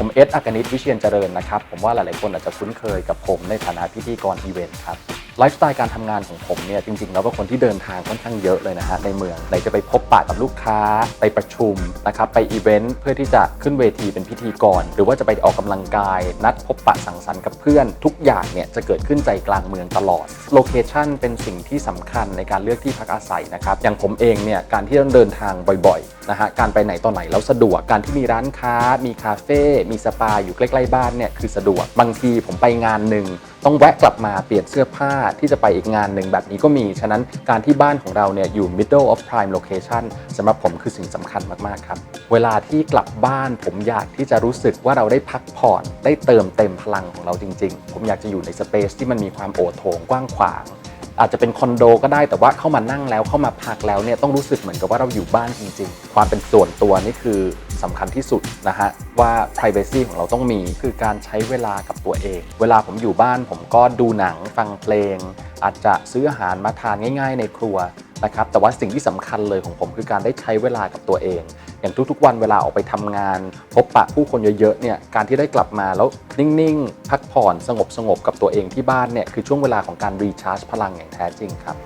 ผมเอสอักนิตวิเชียนเจริญนะครับ ผมว่าหลาย ๆ คนอาจจะคุ้นเคยกับผมในฐานะพิธีกรอีเวนต์ครับไลฟ์สไตล์การทำงานของผมเนี่ยจริง ๆ แล้วก็นคนที่เดินทางค่อนข้างเยอะเลยนะฮะในเมืองไหนจะไปพบปะกับลูกค้า ไปประชุมนะครับไปอีเวนต์เพื่อที่จะขึ้นเวทีเป็นพิธีกร หรือว่าจะไปออกกำลังกาย นัดพบปะสังสรรค์กับเพื่อน ทุกอย่างเนี่ยจะเกิดขึ้นใจกลางเมืองตลอดโลเคชันเป็นสิ่งที่สำคัญในการเลือกที่พักอาศัยนะครับอย่างผมเองเนี่ยการที่ต้องเดินทางบ่อย ๆ นะฮะการไปไหนต่อไหนแล้วสะดวกการที่มีร้านค้า มีคาเฟ่มีสปาอยู่ใกล้ๆบ้านเนี่ยคือสะดวกบางทีผมไปงานหนึ่งต้องแวะกลับมาเปลี่ยนเสื้อผ้าที่จะไปอีกงานหนึ่งแบบนี้ก็มี ฉะนั้นการที่บ้านของเราเนี่ยอยู่ middle of prime location สำหรับผมคือสิ่งสำคัญมากๆครับ เวลาที่กลับบ้านผมอยากที่จะรู้สึกว่าเราได้พักผ่อนได้เติมเต็มพลังของเราจริง ๆ ผมอยากจะอยู่ในสเปซที่มันมีความโอโถงกว้างขวาง อาจจะเป็นคอนโดก็ได้แต่ว่าเข้ามานั่งแล้วเข้ามาพักแล้วเนี่ยต้องรู้สึกเหมือนกับว่าเราอยู่บ้านจริง ๆ ความเป็นส่วนตัวนี่คือสำคัญที่สุดนะฮะว่า p r i เวซีของเราต้องมีคือการใช้เวลากับตัวเอง เวลาผมอยู่บ้านผมก็ดูหนังฟังเพลง อาจจะซื้ออาหารมาทานง่าย ๆ ในครัว นะครับแต่ว่าสิ่งที่สำคัญเลยของผมคือการได้ใช้เวลากับตัวเอง อย่างทุกๆ วันเวลาออกไปทำงาน พบปะผู้คนเยอะๆเนี่ยการที่ได้กลับมาแล้วนิ่งๆ พักผ่อนสงบๆกับตัวเองที่บ้านเนี่ยคือช่วงเวลาของการรีชาร์จพลังอย่างแท้จริงครับ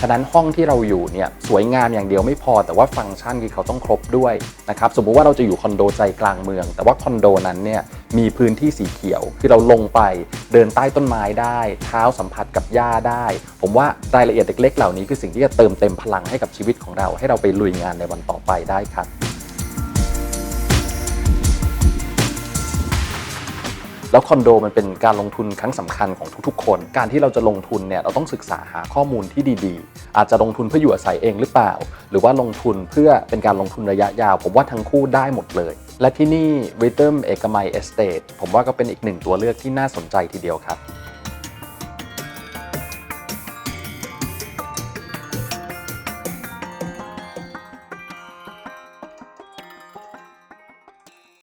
ฉะนั้นห้องที่เราอยู่เนี่ยสวยงามอย่างเดียวไม่พอ แต่ว่าฟังก์ชันคือเขาต้องครบด้วยนะครับสมมุติว่าเราจะอยู่คอนโดใจกลางเมือง แต่ว่าคอนโดนั้นเนี่ยมีพื้นที่สีเขียว คือเราลงไปเดินใต้ต้นไม้ได้ เท้าสัมผัสกับหญ้าได้ ผมว่ารายละเอียดเล็กๆเหล่านี้คือสิ่งที่จะเติมเต็มพลังให้กับชีวิตของเรา ให้เราไปลุยงานในวันต่อไปได้ครับ แล้วคอนโดมันเป็นการลงทุนครั้งสำคัญของทุกๆ คน การที่เราจะลงทุนเนี่ยเราต้องศึกษาหาข้อมูลที่ดีๆ อาจจะลงทุนเพื่ออยู่อาศัยเองหรือเปล่า หรือว่าลงทุนเพื่อเป็นการลงทุนระยะยาว ผมว่าทั้งคู่ได้หมดเลย และที่นี่ Rhythm เอกมัยเอสเตดผมว่าก็เป็นอีกหนึ่งตัวเลือกที่น่าสนใจทีเดียวครับ